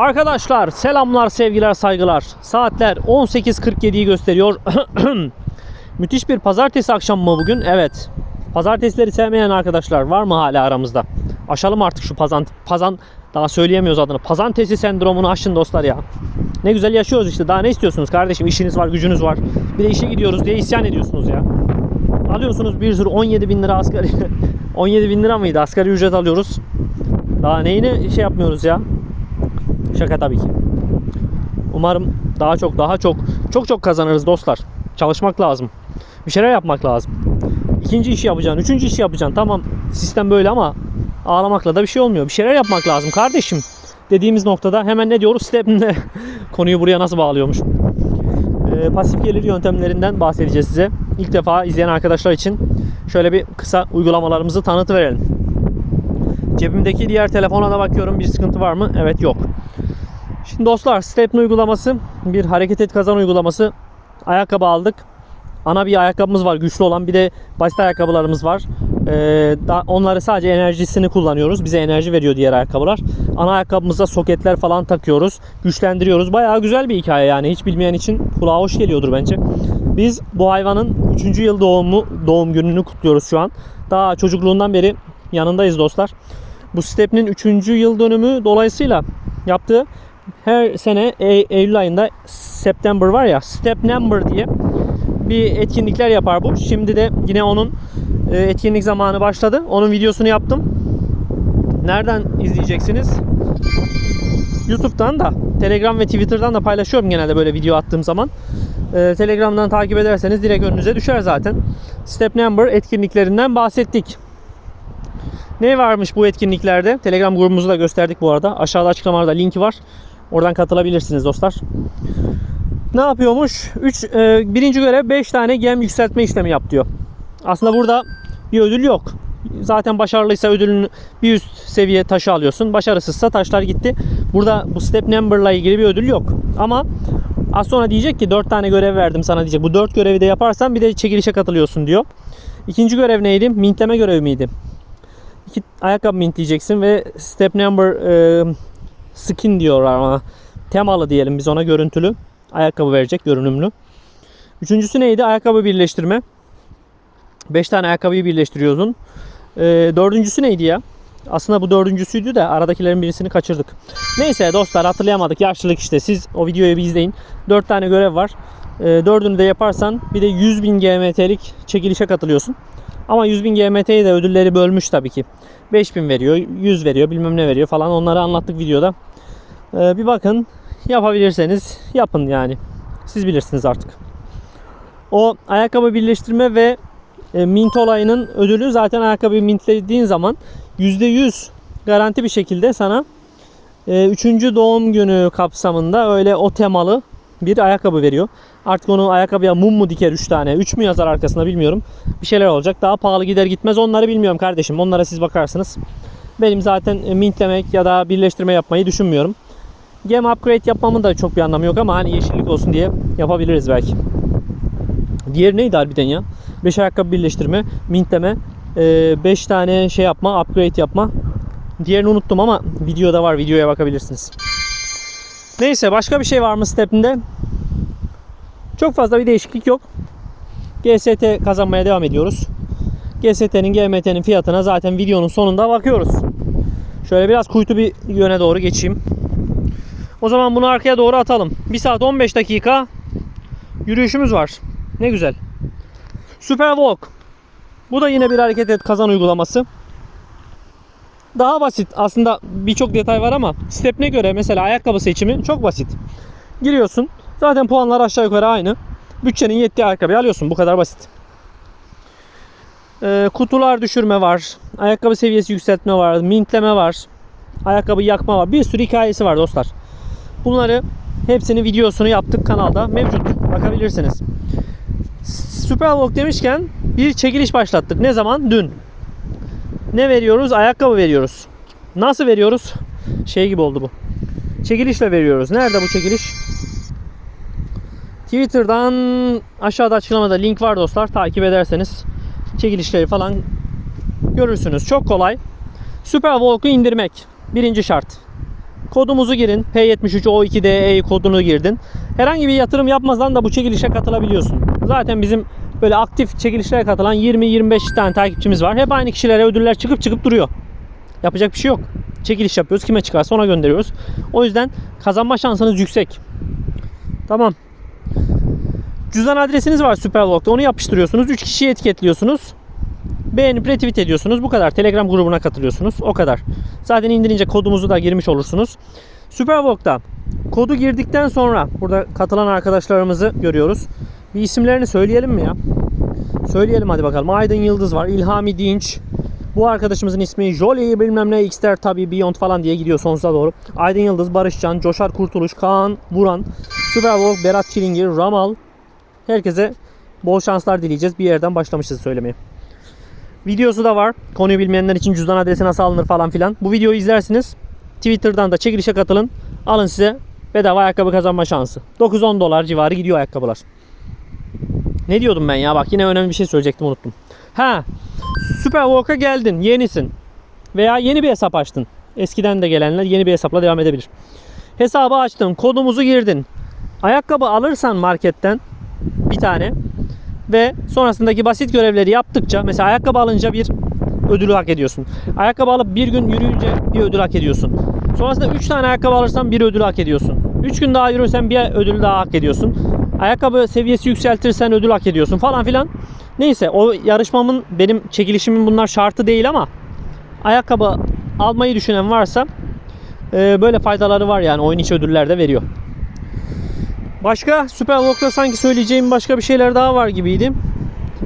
Arkadaşlar selamlar sevgiler saygılar. Saatler 18.47'yi gösteriyor. Müthiş bir pazartesi akşamı mı bugün? Evet. Pazartesileri sevmeyen arkadaşlar var mı hala aramızda? Aşalım artık şu pazan pazan daha söyleyemiyoruz adını. Pazantesi sendromunu aşın dostlar ya. Ne güzel yaşıyoruz işte. Daha ne istiyorsunuz kardeşim? İşiniz var, gücünüz var. Bir de işe gidiyoruz diye isyan ediyorsunuz ya. Alıyorsunuz bir sürü 17 bin lira asgari 17 bin lira mıydı? Asgari ücret alıyoruz. Daha neyini şey yapmıyoruz ya. Şaka tabii ki. Umarım daha çok daha çok çok çok kazanırız dostlar. Çalışmak lazım. Bir şeyler yapmak lazım. İkinci işi yapacaksın, üçüncü işi yapacaksın. Tamam sistem böyle ama ağlamakla da bir şey olmuyor. Bir şeyler yapmak lazım kardeşim. Dediğimiz noktada hemen ne diyoruz? Step'le konuyu buraya nasıl bağlıyormuş. Ee, pasif gelir yöntemlerinden bahsedeceğiz size. İlk defa izleyen arkadaşlar için şöyle bir kısa uygulamalarımızı tanıtıverelim. Cebimdeki diğer telefona da bakıyorum bir sıkıntı var mı? Evet yok. Şimdi dostlar Stepn uygulaması bir hareket et kazan uygulaması. Ayakkabı aldık. Ana bir ayakkabımız var güçlü olan bir de basit ayakkabılarımız var. Ee, onları sadece enerjisini kullanıyoruz. Bize enerji veriyor diğer ayakkabılar. Ana ayakkabımıza soketler falan takıyoruz. Güçlendiriyoruz. Bayağı güzel bir hikaye yani. Hiç bilmeyen için kulağa hoş geliyordur bence. Biz bu hayvanın 3. yıl doğumu doğum gününü kutluyoruz şu an. Daha çocukluğundan beri yanındayız dostlar. Bu Step'nin 3. yıl dönümü dolayısıyla yaptığı her sene E- Eylül ayında September var ya Step Number diye bir etkinlikler yapar bu. Şimdi de yine onun e, etkinlik zamanı başladı. Onun videosunu yaptım. Nereden izleyeceksiniz? YouTube'dan da, Telegram ve Twitter'dan da paylaşıyorum genelde böyle video attığım zaman. E, Telegram'dan takip ederseniz direkt önünüze düşer zaten. Step Number etkinliklerinden bahsettik. Ne varmış bu etkinliklerde? Telegram grubumuzu da gösterdik bu arada. Aşağıda açıklamalarda linki var. Oradan katılabilirsiniz dostlar. Ne yapıyormuş? 3 e, birinci görev 5 tane gem yükseltme işlemi yap diyor. Aslında burada bir ödül yok. Zaten başarılıysa ödülünü bir üst seviye taşı alıyorsun. Başarısızsa taşlar gitti. Burada bu step number'la ilgili bir ödül yok. Ama az sonra diyecek ki 4 tane görev verdim sana diyecek. Bu 4 görevi de yaparsan bir de çekilişe katılıyorsun diyor. İkinci görev neydi? Mintleme görevi miydi? İki ayakkabı mintleyeceksin ve step number e, skin diyorlar ama temalı diyelim biz ona görüntülü ayakkabı verecek görünümlü. Üçüncüsü neydi? Ayakkabı birleştirme. 5 tane ayakkabıyı birleştiriyorsun. Ee, dördüncüsü neydi ya? Aslında bu dördüncüsüydü de aradakilerin birisini kaçırdık. Neyse dostlar hatırlayamadık. Yaşlılık işte. Siz o videoyu bir izleyin. 4 tane görev var. Ee, dördünü de yaparsan bir de 100.000 GMT'lik çekilişe katılıyorsun. Ama 100.000 GMT'yi de ödülleri bölmüş tabii ki. 5000 veriyor, 100 veriyor, bilmem ne veriyor falan. Onları anlattık videoda. Ee, bir bakın yapabilirseniz yapın yani. Siz bilirsiniz artık. O ayakkabı birleştirme ve e, mint olayının ödülü zaten ayakkabıyı mintlediğin zaman %100 garanti bir şekilde sana 3. doğum günü kapsamında öyle o temalı bir ayakkabı veriyor. Artık onu ayakkabıya mum mu diker 3 tane, 3 mü yazar arkasına bilmiyorum. Bir şeyler olacak. Daha pahalı gider gitmez onları bilmiyorum kardeşim. Onlara siz bakarsınız. Benim zaten mintlemek ya da birleştirme yapmayı düşünmüyorum. Gem upgrade yapmamın da çok bir anlamı yok ama hani yeşillik olsun diye yapabiliriz belki. Diğer neydi harbiden ya? 5 ayakkabı birleştirme, mintleme, 5 tane şey yapma, upgrade yapma. Diğerini unuttum ama videoda var. Videoya bakabilirsiniz. Neyse başka bir şey var mı stepinde? Çok fazla bir değişiklik yok. GST kazanmaya devam ediyoruz. GST'nin GMT'nin fiyatına zaten videonun sonunda bakıyoruz. Şöyle biraz kuytu bir yöne doğru geçeyim. O zaman bunu arkaya doğru atalım. 1 saat 15 dakika yürüyüşümüz var. Ne güzel. Super Walk. Bu da yine bir hareket et kazan uygulaması. Daha basit. Aslında birçok detay var ama step'ine göre mesela ayakkabı seçimi çok basit. Giriyorsun. Zaten puanlar aşağı yukarı aynı. Bütçenin yettiği ayakkabıyı alıyorsun. Bu kadar basit. Ee, kutular düşürme var. Ayakkabı seviyesi yükseltme var. Mintleme var. Ayakkabı yakma var. Bir sürü hikayesi var dostlar. Bunları hepsini videosunu yaptık kanalda mevcut. Bakabilirsiniz. Superwalk demişken bir çekiliş başlattık. Ne zaman? Dün. Ne veriyoruz? Ayakkabı veriyoruz. Nasıl veriyoruz? Şey gibi oldu bu. Çekilişle veriyoruz. Nerede bu çekiliş? Twitter'dan aşağıda açıklamada link var dostlar. Takip ederseniz çekilişleri falan görürsünüz. Çok kolay. Superwalk'u indirmek. Birinci şart. Kodumuzu girin. P73O2DE kodunu girdin. Herhangi bir yatırım yapmadan da bu çekilişe katılabiliyorsun. Zaten bizim böyle aktif çekilişlere katılan 20-25 tane takipçimiz var. Hep aynı kişilere ödüller çıkıp çıkıp duruyor. Yapacak bir şey yok. Çekiliş yapıyoruz. Kime çıkarsa ona gönderiyoruz. O yüzden kazanma şansınız yüksek. Tamam. Cüzdan adresiniz var Supervlog'da. Onu yapıştırıyorsunuz. 3 kişiyi etiketliyorsunuz. Beğenip retweet ediyorsunuz. Bu kadar. Telegram grubuna katılıyorsunuz. O kadar. Zaten indirince kodumuzu da girmiş olursunuz. Supervlog'da kodu girdikten sonra burada katılan arkadaşlarımızı görüyoruz. Bir isimlerini söyleyelim mi ya? Söyleyelim hadi bakalım. Aydın Yıldız var. İlhami Dinç. Bu arkadaşımızın ismi Jolly bilmem ne Xter tabi Beyond falan diye gidiyor sonsuza doğru. Aydın Yıldız, Barışcan, Coşar Kurtuluş, Kaan Buran, Supervlog, Berat Çilingir, Ramal. Herkese bol şanslar dileyeceğiz. Bir yerden başlamışız söylemeye. Videosu da var. Konuyu bilmeyenler için cüzdan adresi nasıl alınır falan filan. Bu videoyu izlersiniz. Twitter'dan da çekilişe katılın. Alın size bedava ayakkabı kazanma şansı. 9-10 dolar civarı gidiyor ayakkabılar. Ne diyordum ben ya? Bak yine önemli bir şey söyleyecektim unuttum. Ha. Superwalk'a geldin. Yenisin. Veya yeni bir hesap açtın. Eskiden de gelenler yeni bir hesapla devam edebilir. Hesabı açtın. Kodumuzu girdin. Ayakkabı alırsan marketten bir tane ve sonrasındaki basit görevleri yaptıkça mesela ayakkabı alınca bir ödülü hak ediyorsun. Ayakkabı alıp bir gün yürüyünce bir ödül hak ediyorsun. Sonrasında 3 tane ayakkabı alırsan bir ödül hak ediyorsun. 3 gün daha yürürsen bir ödül daha hak ediyorsun. Ayakkabı seviyesi yükseltirsen ödül hak ediyorsun falan filan. Neyse o yarışmamın benim çekilişimin bunlar şartı değil ama ayakkabı almayı düşünen varsa e, böyle faydaları var yani oyun içi ödüller de veriyor. Başka Superwalk'ta sanki söyleyeceğim başka bir şeyler daha var gibiydi.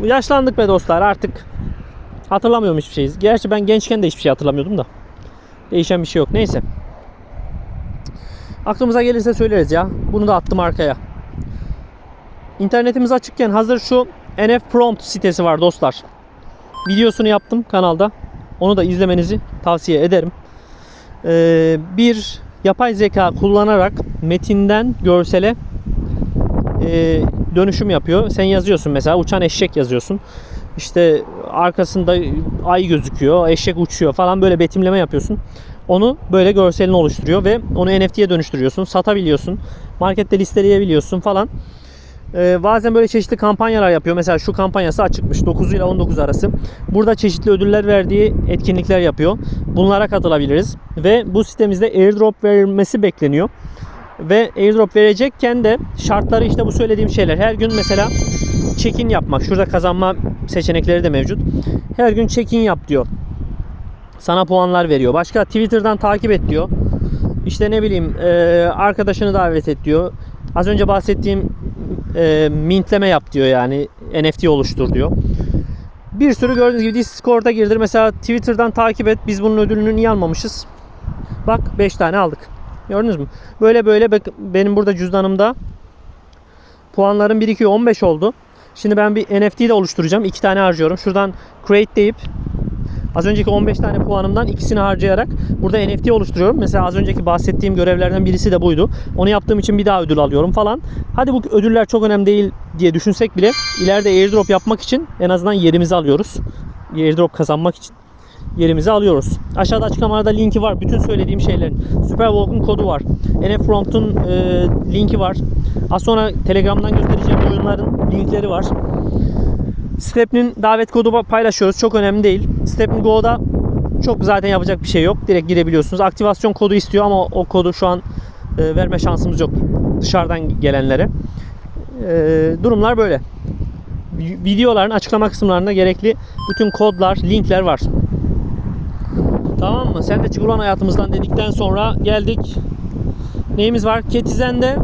Yaşlandık be dostlar artık. Hatırlamıyorum hiçbir şey. Gerçi ben gençken de hiçbir şey hatırlamıyordum da. Değişen bir şey yok. Neyse. Aklımıza gelirse söyleriz ya. Bunu da attım arkaya. İnternetimiz açıkken hazır şu NF Prompt sitesi var dostlar. Videosunu yaptım kanalda. Onu da izlemenizi tavsiye ederim. Ee, bir yapay zeka kullanarak metinden görsele e, dönüşüm yapıyor. Sen yazıyorsun mesela uçan eşek yazıyorsun. İşte arkasında ay gözüküyor, eşek uçuyor falan böyle betimleme yapıyorsun. Onu böyle görselini oluşturuyor ve onu NFT'ye dönüştürüyorsun, satabiliyorsun. Markette listeleyebiliyorsun falan. Ee, bazen böyle çeşitli kampanyalar yapıyor. Mesela şu kampanyası açıkmış 9 ile 19 arası. Burada çeşitli ödüller verdiği etkinlikler yapıyor. Bunlara katılabiliriz. Ve bu sitemizde airdrop verilmesi bekleniyor. Ve airdrop verecekken de şartları işte bu söylediğim şeyler. Her gün mesela check-in yapmak. Şurada kazanma seçenekleri de mevcut. Her gün check-in yap diyor. Sana puanlar veriyor. Başka Twitter'dan takip et diyor. İşte ne bileyim e, arkadaşını davet et diyor. Az önce bahsettiğim e, mintleme yap diyor yani NFT oluştur diyor. Bir sürü gördüğünüz gibi Discord'a girdir. Mesela Twitter'dan takip et. Biz bunun ödülünü niye almamışız? Bak 5 tane aldık. Gördünüz mü? Böyle böyle benim burada cüzdanımda puanlarım 1 2 15 oldu. Şimdi ben bir NFT de oluşturacağım. 2 tane harcıyorum. Şuradan create deyip az önceki 15 tane puanımdan ikisini harcayarak burada NFT oluşturuyorum. Mesela az önceki bahsettiğim görevlerden birisi de buydu. Onu yaptığım için bir daha ödül alıyorum falan. Hadi bu ödüller çok önemli değil diye düşünsek bile ileride airdrop yapmak için en azından yerimizi alıyoruz. Airdrop kazanmak için yerimizi alıyoruz. Aşağıda açıklamalarda linki var. Bütün söylediğim şeylerin. Superwalk'un kodu var. NF Prompt'un e, linki var. Az sonra Telegram'dan göstereceğim oyunların linkleri var. Step'nin davet kodu paylaşıyoruz. Çok önemli değil. Step'in Go'da çok zaten yapacak bir şey yok. Direkt girebiliyorsunuz. Aktivasyon kodu istiyor ama o kodu şu an e, verme şansımız yok dışarıdan gelenlere. E, durumlar böyle. Videoların açıklama kısımlarında gerekli bütün kodlar, linkler var. Tamam mı? Sen de çık ulan hayatımızdan dedikten sonra geldik. Neyimiz var? Ketizen'de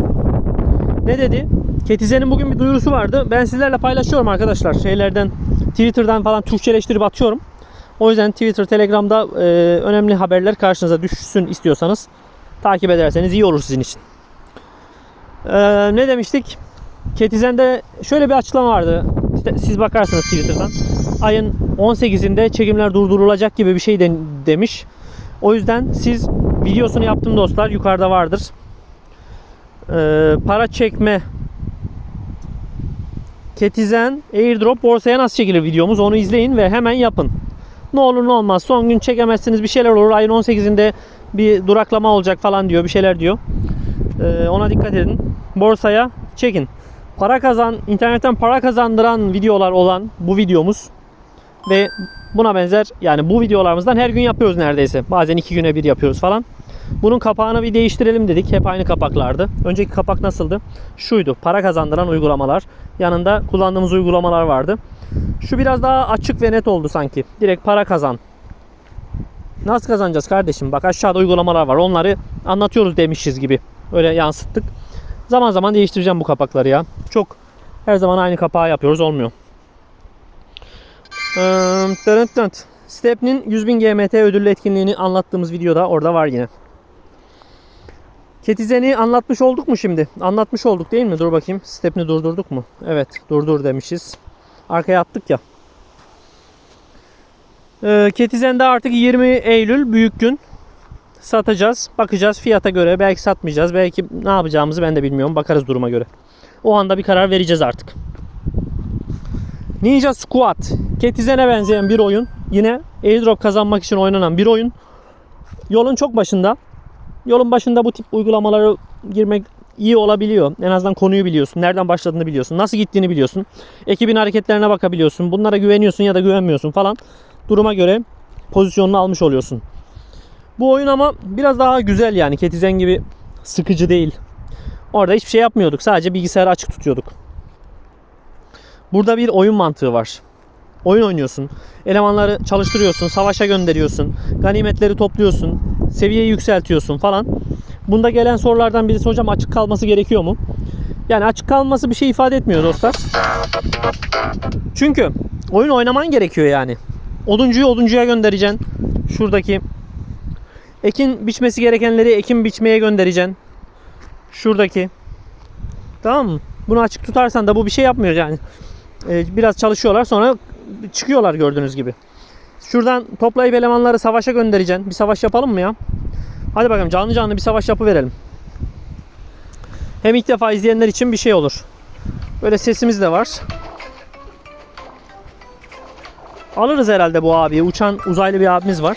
ne dedi? Ketizen'in bugün bir duyurusu vardı. Ben sizlerle paylaşıyorum arkadaşlar. Şeylerden, Twitter'dan falan Türkçeleştirip atıyorum. O yüzden Twitter, Telegram'da e, önemli haberler karşınıza düşsün istiyorsanız takip ederseniz iyi olur sizin için. E, ne demiştik? Ketizen'de şöyle bir açıklama vardı. Siz bakarsınız Twitter'dan. Ayın 18'inde çekimler durdurulacak gibi bir şey de, demiş. O yüzden siz videosunu yaptım dostlar. Yukarıda vardır. Ee, para çekme Ketizen airdrop borsaya nasıl çekilir videomuz onu izleyin ve hemen yapın. Ne olur ne olmaz. Son gün çekemezsiniz bir şeyler olur. Ayın 18'inde bir duraklama olacak falan diyor. Bir şeyler diyor. Ee, ona dikkat edin. Borsaya çekin. Para kazan, internetten para kazandıran videolar olan bu videomuz ve buna benzer yani bu videolarımızdan her gün yapıyoruz neredeyse. Bazen iki güne bir yapıyoruz falan. Bunun kapağını bir değiştirelim dedik. Hep aynı kapaklardı. Önceki kapak nasıldı? Şuydu. Para kazandıran uygulamalar. Yanında kullandığımız uygulamalar vardı. Şu biraz daha açık ve net oldu sanki. Direkt para kazan. Nasıl kazanacağız kardeşim? Bak aşağıda uygulamalar var. Onları anlatıyoruz demişiz gibi. Öyle yansıttık. Zaman zaman değiştireceğim bu kapakları ya. Çok her zaman aynı kapağı yapıyoruz. Olmuyor. Step'nin 100.000 GMT ödüllü etkinliğini anlattığımız videoda orada var yine. Ketizeni anlatmış olduk mu şimdi? Anlatmış olduk değil mi? Dur bakayım. Step'ini durdurduk mu? Evet durdur demişiz. Arkaya attık ya. Ee, Ketizen'de artık 20 Eylül büyük gün. Satacağız. Bakacağız fiyata göre. Belki satmayacağız. Belki ne yapacağımızı ben de bilmiyorum. Bakarız duruma göre. O anda bir karar vereceğiz artık. Ninja Squad. Ketizen'e benzeyen bir oyun. Yine airdrop kazanmak için oynanan bir oyun. Yolun çok başında. Yolun başında bu tip uygulamalara girmek iyi olabiliyor. En azından konuyu biliyorsun. Nereden başladığını biliyorsun. Nasıl gittiğini biliyorsun. Ekibin hareketlerine bakabiliyorsun. Bunlara güveniyorsun ya da güvenmiyorsun falan. Duruma göre pozisyonunu almış oluyorsun. Bu oyun ama biraz daha güzel yani. Ketizen gibi sıkıcı değil. Orada hiçbir şey yapmıyorduk. Sadece bilgisayarı açık tutuyorduk. Burada bir oyun mantığı var. Oyun oynuyorsun. Elemanları çalıştırıyorsun. Savaşa gönderiyorsun. Ganimetleri topluyorsun. Seviyeyi yükseltiyorsun falan. Bunda gelen sorulardan birisi hocam açık kalması gerekiyor mu? Yani açık kalması bir şey ifade etmiyor dostlar. Çünkü oyun oynaman gerekiyor yani. Oduncuyu oduncuya göndereceksin. Şuradaki ekin biçmesi gerekenleri ekin biçmeye göndereceksin. Şuradaki. Tamam mı? Bunu açık tutarsan da bu bir şey yapmıyor yani. Ee, biraz çalışıyorlar sonra çıkıyorlar gördüğünüz gibi. Şuradan toplayıp elemanları savaşa göndereceksin. Bir savaş yapalım mı ya? Hadi bakalım canlı canlı bir savaş yapıverelim. Hem ilk defa izleyenler için bir şey olur. Böyle sesimiz de var. Alırız herhalde bu abiyi. Uçan uzaylı bir abimiz var.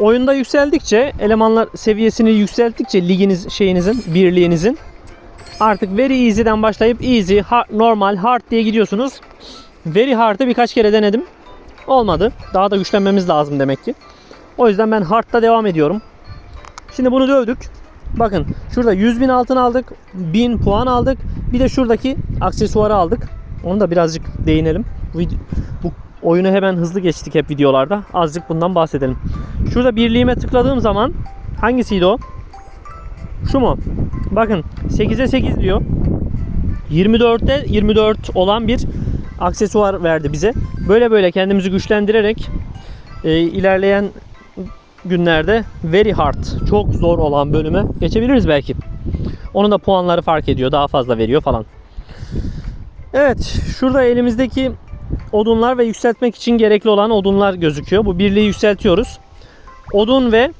Oyunda yükseldikçe, elemanlar seviyesini yükselttikçe liginiz şeyinizin, birliğinizin artık very easy'den başlayıp easy, normal, hard diye gidiyorsunuz. Very hard'ı birkaç kere denedim. Olmadı. Daha da güçlenmemiz lazım demek ki. O yüzden ben hard'da devam ediyorum. Şimdi bunu dövdük. Bakın şurada 100 bin altın aldık. 1000 puan aldık. Bir de şuradaki aksesuarı aldık. Onu da birazcık değinelim. Bu, oyunu hemen hızlı geçtik hep videolarda. Azıcık bundan bahsedelim. Şurada birliğime tıkladığım zaman hangisiydi o? Şu mu? Bakın 8'e 8 diyor. 24'te 24 olan bir aksesuar verdi bize. Böyle böyle kendimizi güçlendirerek e, ilerleyen günlerde very hard, çok zor olan bölüme geçebiliriz belki. Onun da puanları fark ediyor, daha fazla veriyor falan. Evet, şurada elimizdeki odunlar ve yükseltmek için gerekli olan odunlar gözüküyor. Bu birliği yükseltiyoruz. Odun ve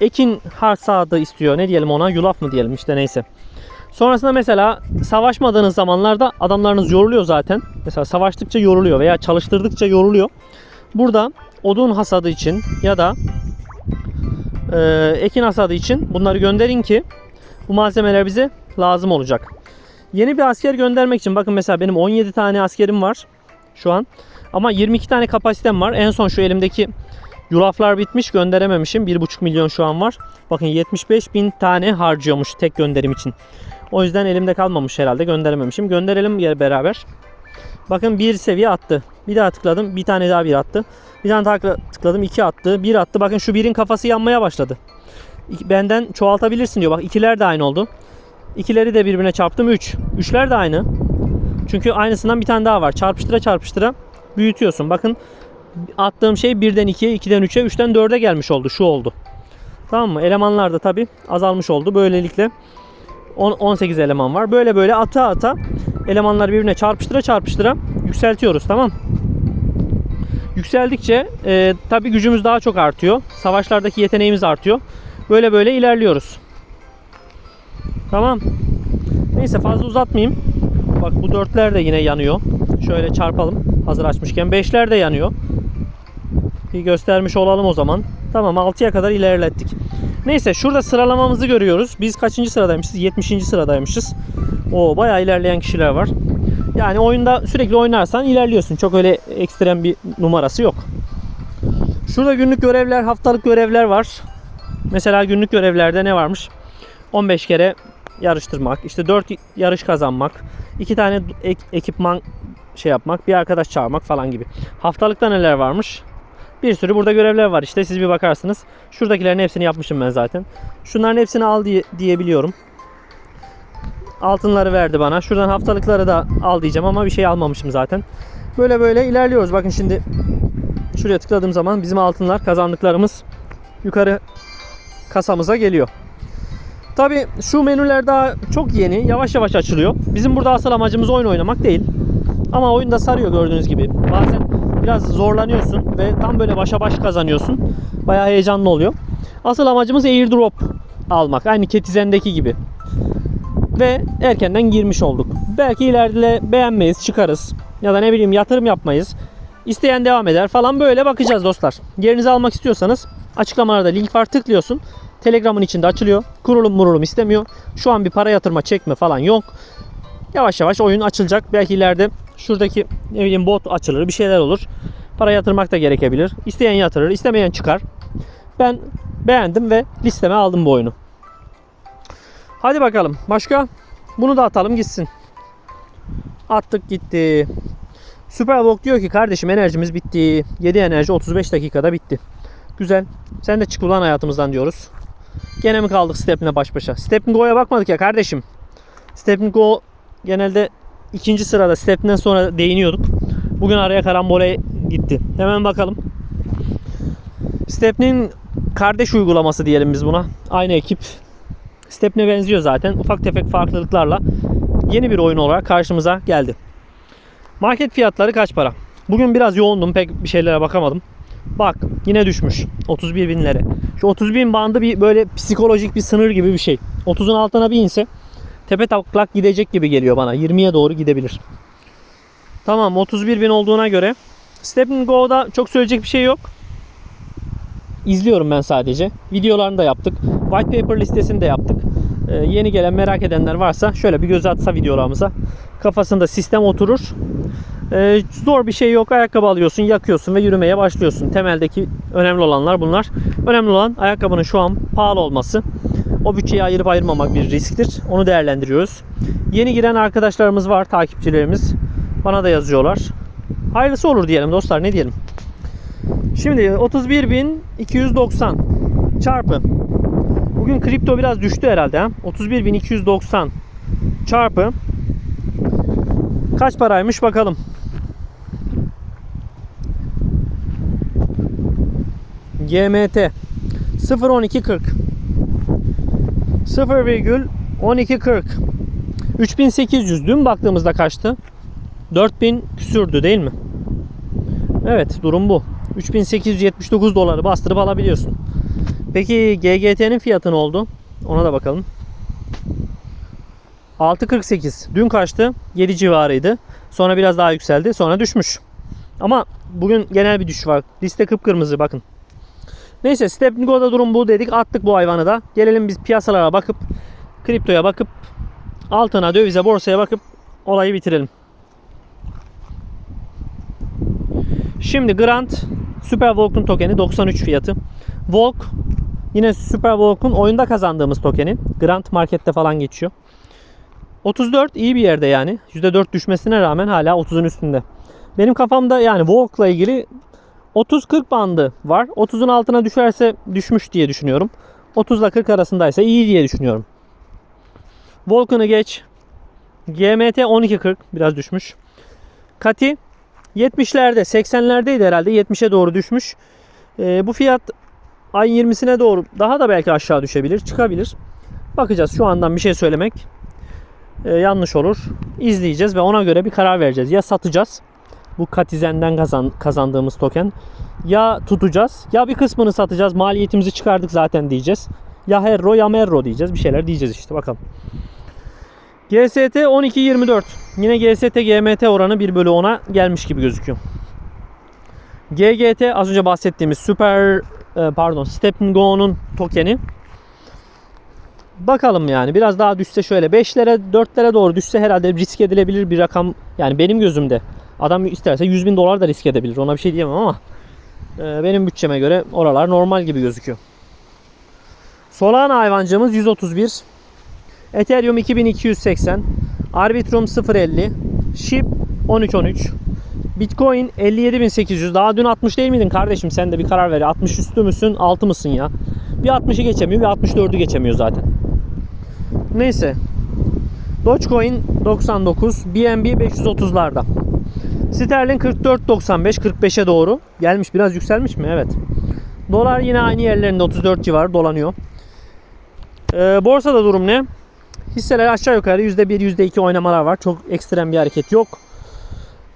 ekin harsadı istiyor. Ne diyelim ona? Yulaf mı diyelim işte neyse. Sonrasında mesela savaşmadığınız zamanlarda adamlarınız yoruluyor zaten. Mesela savaştıkça yoruluyor veya çalıştırdıkça yoruluyor. Burada odun hasadı için ya da e, ekin hasadı için bunları gönderin ki bu malzemeler bize lazım olacak. Yeni bir asker göndermek için bakın mesela benim 17 tane askerim var şu an. Ama 22 tane kapasitem var. En son şu elimdeki yulaflar bitmiş gönderememişim. 1,5 milyon şu an var. Bakın 75 bin tane harcıyormuş tek gönderim için. O yüzden elimde kalmamış herhalde gönderememişim. Gönderelim gel beraber. Bakın bir seviye attı. Bir daha tıkladım. Bir tane daha bir attı. Bir tane daha tıkladım. iki attı. Bir attı. Bakın şu birin kafası yanmaya başladı. Benden çoğaltabilirsin diyor. Bak ikiler de aynı oldu. İkileri de birbirine çarptım. Üç. Üçler de aynı. Çünkü aynısından bir tane daha var. Çarpıştıra çarpıştıra büyütüyorsun. Bakın attığım şey birden 2'ye, 2'den 3'e, 3'ten 4'e gelmiş oldu. Şu oldu. Tamam mı? Elemanlar da tabi azalmış oldu. Böylelikle on- 18 eleman var. Böyle böyle ata ata elemanları birbirine çarpıştıra çarpıştıra yükseltiyoruz. Tamam. Yükseldikçe e, tabi gücümüz daha çok artıyor. Savaşlardaki yeteneğimiz artıyor. Böyle böyle ilerliyoruz. Tamam. Neyse fazla uzatmayayım. Bak bu dörtler de yine yanıyor. Şöyle çarpalım hazır açmışken. Beşler de yanıyor. Bir göstermiş olalım o zaman. Tamam 6'ya kadar ilerlettik. Neyse şurada sıralamamızı görüyoruz. Biz kaçıncı sıradaymışız? 70. sıradaymışız. O bayağı ilerleyen kişiler var. Yani oyunda sürekli oynarsan ilerliyorsun. Çok öyle ekstrem bir numarası yok. Şurada günlük görevler, haftalık görevler var. Mesela günlük görevlerde ne varmış? 15 kere yarıştırmak, işte 4 yarış kazanmak, 2 tane ek- ekipman şey yapmak, bir arkadaş çağırmak falan gibi. Haftalıkta neler varmış? Bir sürü burada görevler var işte siz bir bakarsınız. Şuradakilerin hepsini yapmışım ben zaten. Şunların hepsini al diye, diyebiliyorum. Altınları verdi bana. Şuradan haftalıkları da al diyeceğim ama bir şey almamışım zaten. Böyle böyle ilerliyoruz. Bakın şimdi şuraya tıkladığım zaman bizim altınlar kazandıklarımız yukarı kasamıza geliyor. Tabi şu menüler daha çok yeni. Yavaş yavaş açılıyor. Bizim burada asıl amacımız oyun oynamak değil. Ama oyunda sarıyor gördüğünüz gibi. Bazen biraz zorlanıyorsun ve tam böyle başa baş kazanıyorsun. Bayağı heyecanlı oluyor. Asıl amacımız airdrop almak. Aynı Ketizen'deki gibi. Ve erkenden girmiş olduk. Belki ileride beğenmeyiz, çıkarız. Ya da ne bileyim yatırım yapmayız. İsteyen devam eder falan böyle bakacağız dostlar. Yerinizi almak istiyorsanız açıklamalarda link var tıklıyorsun. Telegram'ın içinde açılıyor. Kurulum murulum istemiyor. Şu an bir para yatırma çekme falan yok. Yavaş yavaş oyun açılacak. Belki ileride şuradaki ne bileyim bot açılır bir şeyler olur. Para yatırmak da gerekebilir. İsteyen yatırır, istemeyen çıkar. Ben beğendim ve listeme aldım bu oyunu. Hadi bakalım. Başka? Bunu da atalım gitsin. Attık gitti. Superbook diyor ki kardeşim enerjimiz bitti. 7 enerji 35 dakikada bitti. Güzel. Sen de çık ulan hayatımızdan diyoruz. Gene mi kaldık Stepn'e baş başa? Stepn Go'ya bakmadık ya kardeşim. Stepn Go genelde ikinci sırada Stepn'den sonra değiniyorduk. Bugün araya karambole gitti. Hemen bakalım. Stepn'in kardeş uygulaması diyelim biz buna. Aynı ekip. Stepn'e benziyor zaten. Ufak tefek farklılıklarla yeni bir oyun olarak karşımıza geldi. Market fiyatları kaç para? Bugün biraz yoğundum. Pek bir şeylere bakamadım. Bak yine düşmüş. 31 binlere. Şu 30 bin bandı bir böyle psikolojik bir sınır gibi bir şey. 30'un altına bir inse tepe taklak gidecek gibi geliyor bana. 20'ye doğru gidebilir. Tamam 31 bin olduğuna göre Step Go'da çok söyleyecek bir şey yok. İzliyorum ben sadece. Videolarını da yaptık. White paper listesini de yaptık. Ee, yeni gelen merak edenler varsa şöyle bir göz atsa videolarımıza. Kafasında sistem oturur. Ee, zor bir şey yok. Ayakkabı alıyorsun, yakıyorsun ve yürümeye başlıyorsun. Temeldeki önemli olanlar bunlar. Önemli olan ayakkabının şu an pahalı olması. O bütçeyi ayırıp ayırmamak bir risktir. Onu değerlendiriyoruz. Yeni giren arkadaşlarımız var, takipçilerimiz. Bana da yazıyorlar. Hayırlısı olur diyelim dostlar. Ne diyelim? Şimdi 31.290 çarpı. Bugün kripto biraz düştü herhalde. ha? 31.290 çarpı kaç paraymış bakalım. GMT 0.1240 0,1240 3800 dün baktığımızda kaçtı? 4000 küsürdü değil mi? Evet durum bu. 3879 doları bastırıp alabiliyorsun. Peki GGT'nin fiyatı ne oldu? Ona da bakalım. 6.48. Dün kaçtı? 7 civarıydı. Sonra biraz daha yükseldi. Sonra düşmüş. Ama bugün genel bir düşüş var. Liste kıpkırmızı bakın. Neyse Stepnigo'da durum bu dedik. Attık bu hayvanı da. Gelelim biz piyasalara bakıp kriptoya bakıp altına, dövize, borsaya bakıp olayı bitirelim. Şimdi Grant Super Volk'un tokeni 93 fiyatı. Volk yine Super Volk'un oyunda kazandığımız tokeni. Grant markette falan geçiyor. 34 iyi bir yerde yani. %4 düşmesine rağmen hala 30'un üstünde. Benim kafamda yani Volk'la ilgili 30-40 bandı var. 30'un altına düşerse düşmüş diye düşünüyorum. 30 ile 40 arasındaysa iyi diye düşünüyorum. Volkan'ı geç. GMT 12.40 biraz düşmüş. Kati 70'lerde 80'lerdeydi herhalde 70'e doğru düşmüş. Ee, bu fiyat ayın 20'sine doğru daha da belki aşağı düşebilir çıkabilir. Bakacağız şu andan bir şey söylemek e, yanlış olur. İzleyeceğiz ve ona göre bir karar vereceğiz. Ya satacağız bu Katizen'den kazan, kazandığımız token ya tutacağız ya bir kısmını satacağız maliyetimizi çıkardık zaten diyeceğiz. Ya Herro ya Merro diyeceğiz bir şeyler diyeceğiz işte bakalım. GST 12.24 yine GST GMT oranı 1 bölü 10'a gelmiş gibi gözüküyor. GGT az önce bahsettiğimiz Super e, pardon Step Go'nun tokeni. Bakalım yani biraz daha düşse şöyle 5'lere 4'lere doğru düşse herhalde risk edilebilir bir rakam yani benim gözümde. Adam isterse 100 bin dolar da risk edebilir ona bir şey diyemem ama e, benim bütçeme göre oralar normal gibi gözüküyor. Solana hayvancığımız 131. Ethereum 2280. Arbitrum 050. SHIB 1313. Bitcoin 57800. Daha dün 60 değil miydin kardeşim? Sen de bir karar ver. 60 üstü müsün, altı mısın ya? Bir 60'ı geçemiyor, bir 64'ü geçemiyor zaten. Neyse. Dogecoin 99, BNB 530'larda. Sterlin 44.95, 45'e doğru. Gelmiş biraz yükselmiş mi? Evet. Dolar yine aynı yerlerinde 34 civarı dolanıyor. Ee, borsada durum ne? Hisseler aşağı yukarı %1, %2 oynamalar var. Çok ekstrem bir hareket yok.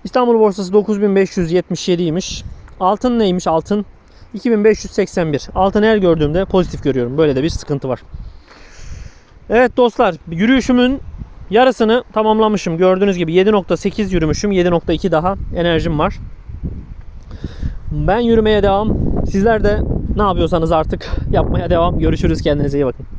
İstanbul borsası 9577'ymiş. Altın neymiş altın? 2581. Altın her gördüğümde pozitif görüyorum. Böyle de bir sıkıntı var. Evet dostlar yürüyüşümün yarısını tamamlamışım. Gördüğünüz gibi 7.8 yürümüşüm. 7.2 daha enerjim var. Ben yürümeye devam. Sizler de ne yapıyorsanız artık yapmaya devam. Görüşürüz. Kendinize iyi bakın.